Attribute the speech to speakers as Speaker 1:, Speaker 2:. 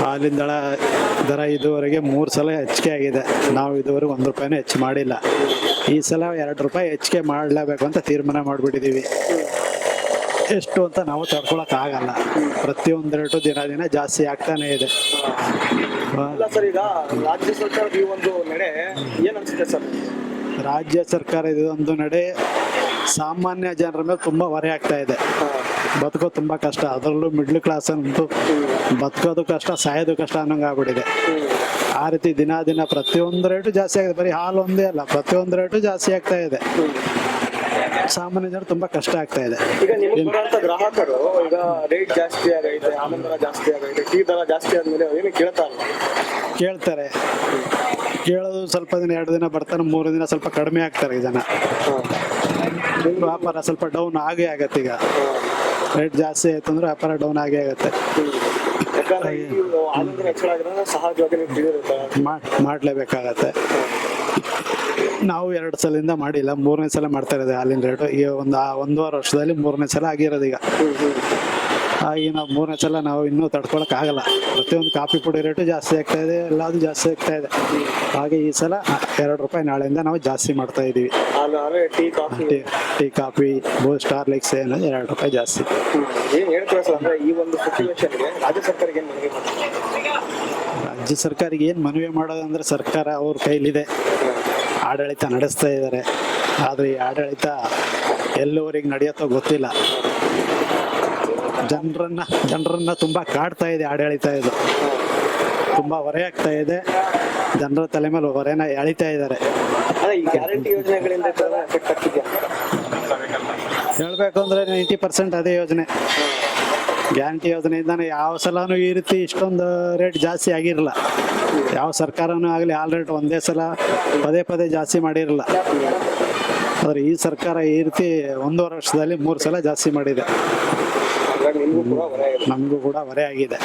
Speaker 1: ಹಾಲಿನ ದಳ ದರ ಇದುವರೆಗೆ ಮೂರು ಸಲ ಹೆಚ್ಚಿಗೆ ಆಗಿದೆ. ನಾವು ಇದುವರೆಗೆ ಒಂದು ರೂಪಾಯಿನೂ ಹೆಚ್ಚು ಮಾಡಿಲ್ಲ. ಈ ಸಲ ಎರಡು ರೂಪಾಯಿ ಹೆಚ್ಚಿಗೆ ಮಾಡಲೇಬೇಕು ಅಂತ ತೀರ್ಮಾನ ಮಾಡಿಬಿಟ್ಟಿದ್ದೀವಿ. ಎಷ್ಟು ಅಂತ ನಾವು ತಡ್ಕೊಳಕ್ಕಾಗಲ್ಲ. ಪ್ರತಿಯೊಂದು ರೇಟು ದಿನ ದಿನ ಜಾಸ್ತಿ ಆಗ್ತಾನೆ ಇದೆ.
Speaker 2: ಅಲ್ಲ ಸರ್ ಈಗ ರಾಜ್ಯ ಸರ್ಕಾರದ ಈ ಒಂದು ನಡೆ ಏನ್ ಅನ್ಸುತ್ತೆ ಸರ್?
Speaker 1: ರಾಜ್ಯ ಸರ್ಕಾರ ಇದೊಂದು ನಡೆ ಸಾಮಾನ್ಯ ಜನರ ಮೇಲೆ ತುಂಬ ಹೊರೆ ಆಗ್ತಾ ಇದೆ. ಬದುಕೋದು ತುಂಬ ಕಷ್ಟ. ಅದರಲ್ಲೂ ಮಿಡ್ಲ್ ಕ್ಲಾಸ್ ಅಂತೂ ಬದುಕೋದು ಕಷ್ಟ ಸಾಯೋದು ಕಷ್ಟ ಅನ್ನೋಂಗೆ ಆಗ್ಬಿಟ್ಟಿದೆ ಆ ರೀತಿ ದಿನ ದಿನ ಪ್ರತಿಯೊಂದು ರೇಟು ಜಾಸ್ತಿ ಆಗಿದೆ. ಬರೀ ಹಾಲು ಒಂದೇ ಅಲ್ಲ ಪ್ರತಿಯೊಂದು ರೇಟು ಜಾಸ್ತಿ ಆಗ್ತಾ ಇದೆ. ಸಾಮಾನ್ಯ ಜನರು ತುಂಬಾ ಕಷ್ಟ ಆಗ್ತಾ ಇದೆ.
Speaker 2: ಈಗ ನಿಮ್ಗೆ ಗ್ರಾಹಕರು ಈಗ ರೇಟ್ ಜಾಸ್ತಿ ಆಗೈತೆ ಆಮೇಲೆ ದರ ಜಾಸ್ತಿ ಆಗೈತೆ ಟೀ ದರ ಜಾಸ್ತಿ ಆದ್ಮೇಲೆ ಏನು ಕೇಳ್ತಾ ಇಲ್ಲ?
Speaker 1: ಕೇಳ್ತಾರೆ. ಕೇಳೋದು ಸ್ವಲ್ಪ ದಿನ ಎರಡು ದಿನ ಬರ್ತಾರೆ ಮೂರು ದಿನ ಸ್ವಲ್ಪ ಕಡಿಮೆ ಆಗ್ತಾರೆ ಜನ. ವ್ಯಾಪಾರ ಸ್ವಲ್ಪ ಡೌನ್ ಆಗೇ ಆಗತ್ತೆ ಈಗ. ರೇಟ್ ಜಾಸ್ತಿ ಆಯ್ತು ಅಂದ್ರೆ ವ್ಯಾಪಾರ ಡೌನ್ ಆಗೇ ಆಗುತ್ತೆ.
Speaker 2: ಯಾಕಂದ್ರೆ ಈ ಆನಂದ ಹೆಚ್ಚಳ ಆಗಿರೋದ್ರೆ ಸಹಜವಾಗಿ ನೀವು ತಿಳಿದಿರುತ್ತೆ.
Speaker 1: ಮಾಡ್ ಮಾಡಲೇಬೇಕಾಗತ್ತೆ. ನಾವು ಎರಡು ಸಲಿಂದ ಮಾಡಿಲ್ಲ ಮೂರನೇ ಸಲ ಮಾಡ್ತಾ ಇರೋದು ಹಾಲಿನ ರೇಟು ಈಗ ಒಂದು ಆ ಒಂದೂವರೆ ವರ್ಷದಲ್ಲಿ ಮೂರನೇ ಸಲ ಆಗಿರೋದು ಈಗ. ಹಾಗೆ ನಾವು ಮೂರನೇ ಸಲ ನಾವು ಇನ್ನೂ ತಡ್ಕೊಳಕ್ ಆಗಲ್ಲ. ಪ್ರತಿಯೊಂದು ಕಾಫಿ ಪುಡಿ ರೇಟು ಜಾಸ್ತಿ ಆಗ್ತಾ ಇದೆ ಎಲ್ಲಾದ್ರೂ ಜಾಸ್ತಿ ಆಗ್ತಾ ಇದೆ. ಹಾಗೆ ಈ ಸಲ ಎರಡು ರೂಪಾಯಿ ನಾಳೆಯಿಂದ ನಾವು ಜಾಸ್ತಿ ಮಾಡ್ತಾ
Speaker 2: ಇದೀವಿ tea coffee.
Speaker 1: Tea star coffee Boost Horlicks ಎರಡು ರೂಪಾಯಿ ಜಾಸ್ತಿ.
Speaker 2: ಈ ಒಂದು ರಾಜ್ಯ ಸರ್ಕಾರಕ್ಕೆ
Speaker 1: ರಾಜ್ಯ ಸರ್ಕಾರಿಗೆ ಏನು ಮನವಿ ಮಾಡೋದಂದ್ರೆ ಸರ್ಕಾರ ಅವ್ರ ಕೈಲಿದೆ. ಆಡಳಿತ ನಡೆಸ್ತಾ ಇದ್ದಾರೆ. ಆದರೆ ಈ ಆಡಳಿತ ಎಲ್ಲವರಿಗೆ ನಡೆಯುತ್ತೋ ಗೊತ್ತಿಲ್ಲ. ಜನರನ್ನ ಜನರನ್ನ ತುಂಬಾ ಕಾಡ್ತಾ ಇದೆ ಆಡಳಿತ ಇದು. ತುಂಬಾ ಹೊರೆ ಆಗ್ತಾ ಇದೆ. ಜನರ ತಲೆ ಮೇಲೆ ಹೊರೆನ ಎಳಿತಾ ಇದ್ದಾರೆ. ಹೇಳ್ಬೇಕು ಅಂದ್ರೆ ನೈಂಟಿ ಪರ್ಸೆಂಟ್ ಅದೇ ಯೋಜನೆ. ಗ್ಯಾರಂಟಿ ಯೋಜನೆಯಿಂದ ಯಾವ ಸಲನೂ ಈ ರೀತಿ ಇಷ್ಟೊಂದು ರೇಟ್ ಜಾಸ್ತಿ ಆಗಿರಲ್ಲ. ಯಾವ ಸರ್ಕಾರನೂ ಆಗಲಿ ಆಲ್ ರೇಟ್ ಒಂದೇ ಸಲ ಪದೇ ಪದೇ ಜಾಸ್ತಿ ಮಾಡಿರಲ್ಲ. ಆದರೆ ಈ ಸರ್ಕಾರ ಈ ರೀತಿ ಒಂದೂವರೆ ವರ್ಷದಲ್ಲಿ ಮೂರು ಸಲ ಜಾಸ್ತಿ ಮಾಡಿದೆ. ನಿಮ್ಗೂ ಕೂಡ ಹೊರೆ ಆಗಿದೆ.